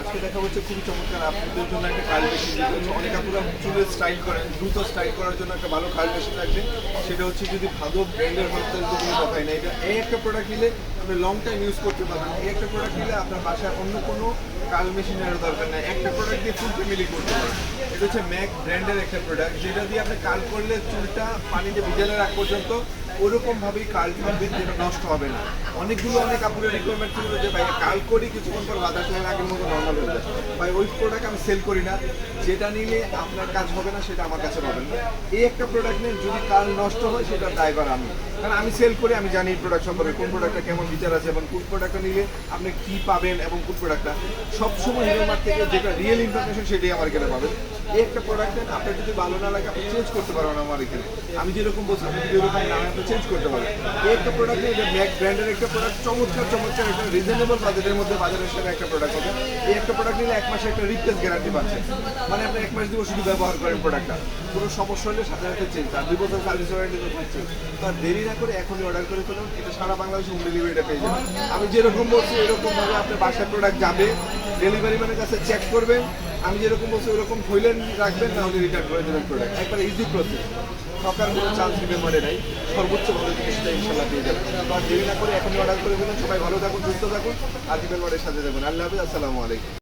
আজকে দেখা হচ্ছে খুবই চমৎকার আপনাদের জন্য একটা কার্ল মেশিন অনেক আপুরা চুলের স্টাইল করেন, দ্রুত স্টাইল করার জন্য একটা ভালো কার্ল মেশিন লাগবে। সেটা হচ্ছে যদি ভালো ব্র্যান্ডের হয়, তাহলে এটা এই একটা প্রোডাক্ট নিলে আপনি লং টাইম ইউজ করতে পারবেন। এই একটা প্রোডাক্ট নিলে আপনার বাসায় অন্য কোনো কার্ল মেশিনের দরকার নাই। একটা প্রোডাক্ট দিয়ে ফুল ফ্যামিলি করতে পারেন এটা হচ্ছে ম্যাক ব্র্যান্ডের একটা প্রোডাক্ট যেটা দিয়ে আপনি কার্ল করলে চুলটা পানিতে ভিজালে রাখ পর্যন্ত ওরকম ভাবেই কার্ল থাকবে যেটা নষ্ট হবে না। অনেকগুলো অনেক আপুরের রিকোয়ারমেন্ট ছিল যে, ভাই, কাল করি কিছুক্ষণ পর বাজার লাইন আগের মতো নর্মাল হয়ে যায়। ভাই, ওই প্রোডাক্ট আমি সেল করি না। যেটা নিলে আপনার কাজ হবে না, সেটা আমার কাছে পাবেন এই একটা প্রোডাক্ট নিয়ে যদি কাল নষ্ট হয়, সেটা ড্রাইভার আমি। কারণ আমি সেল করি, আমি জানি প্রোডাক্ট সম্পর্কে কোন প্রোডাক্টটা কেমন বিচার আছে এবং কোন প্রোডাক্টটা নিলে আপনি কি পাবেন এবং কোন প্রোডাক্টটা সবসময় হিরোমার থেকে যেটা রিয়েল ইনফরমেশন সেটাই আমার এখানে পাবেন। এই একটা প্রোডাক্ট নেন, আপনার যদি ভালো না লাগে, আপনি চেঞ্জ করতে পারবেন আমার এখানে। আমি যেরকম বলছি, আপনি যদি না হয় আপনি চেঞ্জ করতে পারবেন এই একটা প্রোডাক্ট এটা ম্যাক ব্র্যান্ডের একটা প্রোডাক্ট চমৎকার চমৎকার একটা রিজনেবল বাজেটের মধ্যে বাজারের সাথে একটা প্রোডাক্ট হবে এই একটা প্রোডাক্ট নিলে এক মাসে একটা রিপ্লেস গ্যারান্টি পাচ্ছেন মানে আপনি এক মাস দিব শুধু ব্যবহার করেন প্রোডাক্টটা কোনো সমস্যা হলে সাথে সাথে চেঞ্জ আর দুই বছর সার্ভিস ওয়ারেন্টি তো থাকছে তো আর দেরি না করে এখনই অর্ডার করে ফেলুন। এটা সারা বাংলাদেশে হোম ডেলিভারিটা পেয়ে যাবেন। আমি যেরকম বলছি এরকম ভাবে আপনার বাসায় প্রোডাক্ট যাবে ডেলিভারি ম্যানের কাছে চেক করবেন। আমি যেরকম বলছি ওরকম হইলেন রাখবেন, না হলে রিটার্ন করে দেবেন প্রোডাক্ট একবার ইজি প্রসেস সকার কোনো চান্স নিতে পারে নাই। সর্বোচ্চ ভালো জিনিসটা ইনশাল্লাহ পেয়ে যাবেন। দেরি না করে এখনই অর্ডার করে ফেলুন সবাই ভালো থাকুন, সুস্থ থাকুন, আর দিবেন মারের সাথে থাকুন। আল্লাহ হাফিজ, আসসালামু আলাইকুম।